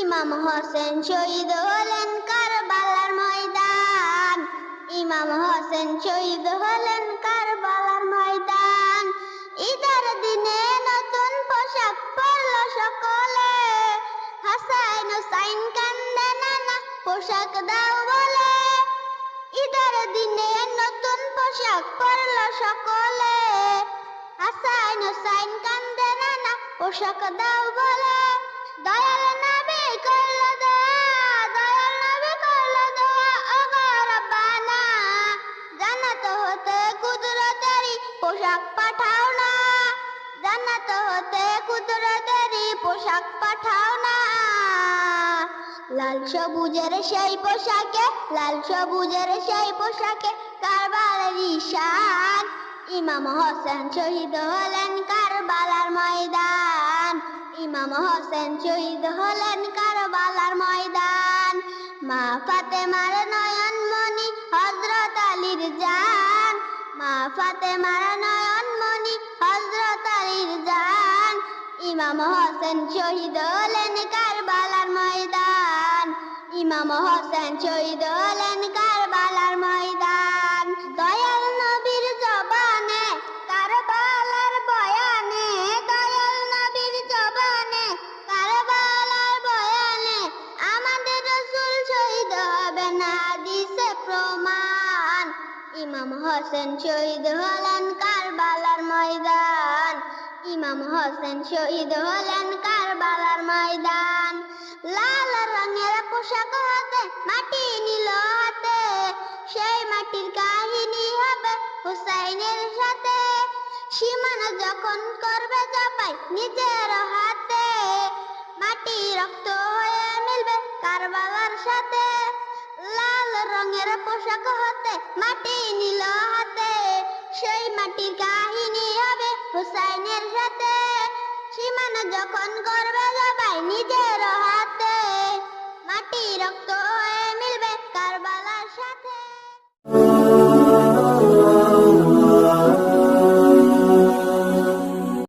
ইমাম হোসেন শহীদ হলেন কারবালার ময়দান। ইমাম হোসেন শহীদ হলেন কারবালার ময়দান। ঈদের দিনে নতুন পোশাক পরল সকলে। হাসাইন হুসাইন কান্দে নানা পোশাক দাও বলে। ঈদের দিনে নতুন পোশাক পরল সকলে। হাসাইন হুসাইন কান্দে নানা পোশাক দাও বলে। জান্নাত হতে কুদরতেরই পোশাক পাঠাও না। লাল সবুজের সেই পোশাকে, লাল সবুজের সেই পোশাকে কারবালার ঈশান। ইমাম হোসেন শহীদ হলেন কারবালার ময়দান। ইমাম হোসেন শহীদ হলেন কারবালার ময়দান। মা ফাতেমার নয়ন মনি হজরত আলীর জান। মা ফাতেমার নয়ন ইমাম হোসেন শহীদ হলেন কারবালার ময়দান। ইমাম হোসেন শহীদ হলেন কারবালার ময়দান। দয়াল নবীর জবানে, কারবালার বয়ানে, দয়াল নবীর জবানে, কারবালার বয়ানে আমাদের রসুল শহীদ হবেন হাদিসে প্রমাণ। ইমাম হোসেন শহীদ হলেন কারবালার ময়দান। ইমাম হোসেন শহীদ হলেন কারবালার ময়দান। লাল রঙের পোশাক হাতে, মাটি নিল হাতে। সেই মাটির কাহিনী হবে হুসাইনের সাথে। সীমানা যখন করবে চাপাই নিজের হাতে। মাটি রক্ত হয়ে মিলবে কারবালার সাথে। লাল রঙের পোশাক হতে, মাটি নিল হাতে। সেই মাটির হুসাইনের সাথে। সীমানা যখন করবে সবাই নিজের হাতে। মাটি রক্ত